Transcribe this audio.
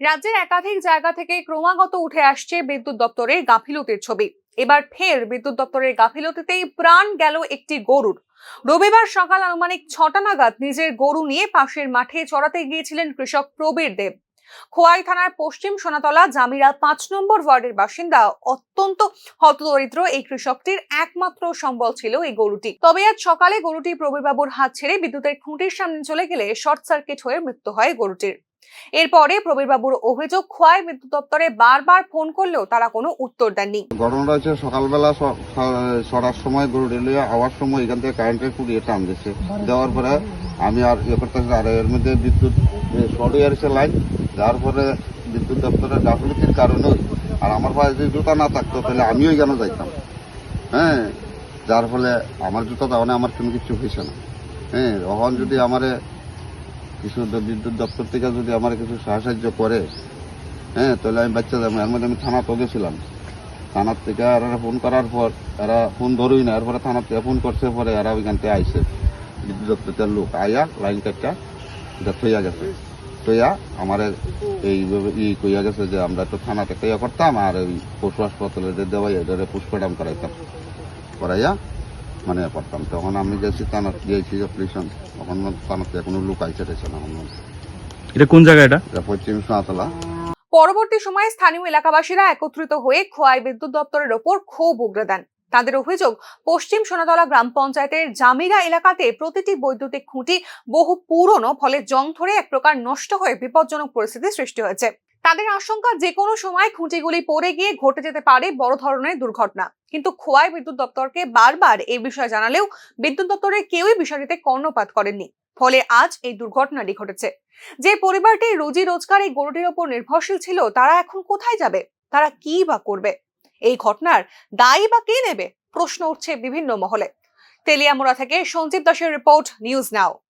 রাজ্যের একাধিক জায়গা থেকে ক্রমাগত উঠে আসছে বিদ্যুৎ দপ্তরের গাফিলতির ছবি। এবার ফের বিদ্যুৎ দপ্তরের গাফিলতিতেই প্রাণ গেল একটি গরুর। রবিবার সকাল আনুমানিক ছটা নাগাদ নিজের গরু নিয়ে পাশের মাঠে চড়াতে গিয়েছিলেন কৃষক প্রবীর দেব। খোয়াই থানার পশ্চিম সোনাতলা জামিরা পাঁচ নম্বর ওয়ার্ডের বাসিন্দা অত্যন্ত হতদরিদ্র এই কৃষকটির একমাত্র সম্বল ছিল এই গরুটি। তবে আজ সকালে গরুটি প্রবীরবাবুর হাত ছেড়ে বিদ্যুতের খুঁটির সামনে চলে গেলে শর্ট সার্কিট হয়ে মৃত্যু হয় গরুটির। এরপরে প্রবীরবাবুর অভিযোগ, খোয়াই বিদ্যুৎ দপ্তরে বারবার ফোন করলেও তারা কোনো উত্তর দেননি। ঘটনাটা হচ্ছে সকালবেলা স- স- সময় গরু ডেলিয়ে আওয়ার সময় এখান থেকে কারেন্টের কুড়িয়ে টান দিচ্ছে দেওয়ার পরে আমি আর ইয়ে করতেছি আর এর মধ্যে বিদ্যুৎ শর্ট হয়ে গেছে লাইন যার পরে বিদ্যুৎ দপ্তরের গাফিলতির কারণে আর আমার পায়ে যদি জুতা না থাকতো, তাহলে আমিও কেন যাইতাম। হ্যাঁ যার ফলে আমার জুতা দেওয়া আমার কোনো কিছু হয়েছে না। হ্যাঁ তখন যদি আমারে কিছু বিদ্যুৎ দপ্তর থেকে যদি আমার কিছু সাহায্য করে হ্যাঁ তাহলে আমি বাচ্চা যাব এর মধ্যে আমি থানা তো গেছিলাম থানার থেকে আর ফোন করার পর, এরা ফোন ধরুই না। এরপরে থানার থেকে ফোন করছে, পরে এরা ওইখান থেকে আইসে। বিদ্যুৎ দপ্তরের লোক আইয়া লাইন কাটটা এটা থইয়া গেছে। থইয়া আমার এই ই কইয়া গেছে যে, আমরা তো থানাতে ইয়ে করতাম আর ওই পশু হাসপাতালে যে দেওয়াই এটারে পুষ্পডাম করাইতাম। করাইয়া মানে করতাম। তখন আমি গেছি থানার গিয়েছি অপারেশন তখন থেকে কোনো লোক আইসে রয়েছে না আমার এটা কোন জায়গা এটা? এটা পশ্চিম সোনাতলা পরবর্তী সময়ে স্থানীয় এলাকাবাসীরা একত্রিত হয়ে খোয়াই বিদ্যুৎ দপ্তরের ওপর ক্ষোভ উগরে দেন। তাদের অভিযোগ পশ্চিম সোনাতলা গ্রাম পঞ্চায়েতের জামিরা এলাকাতে প্রতিটি বৈদ্যুতিক খুঁটি বহু পুরনো ফলে জং ধরে এক প্রকার নষ্ট হয়ে বিপজ্জনক পরিস্থিতি সৃষ্টি হয়েছে। তাদের আশঙ্কা যে কোনো সময় খুঁটিগুলি পড়ে গিয়ে ঘটে যেতে পারে বড় ধরনের দুর্ঘটনা। কিন্তু খোয়াই বিদ্যুৎ দপ্তরকে বারবার এই বিষয়ে জানালেও বিদ্যুৎ দপ্তরের কেউই বিষয়টিতে কর্ণপাত করেননি। ফলে আজ এই দুর্ঘটনাটি ঘটেছে। যে পরিবারটি রোজি রোজগার এই গরুটির ওপর নির্ভরশীল ছিল, তারা এখন কোথায় যাবে? তারা কি বা করবে? এই ঘটনার দায়ী বা কে নেবে? প্রশ্ন উঠছে বিভিন্ন মহলে। তেলিয়ামুড়া থেকে সঞ্জীব দাসের রিপোর্ট, নিউজ নাও।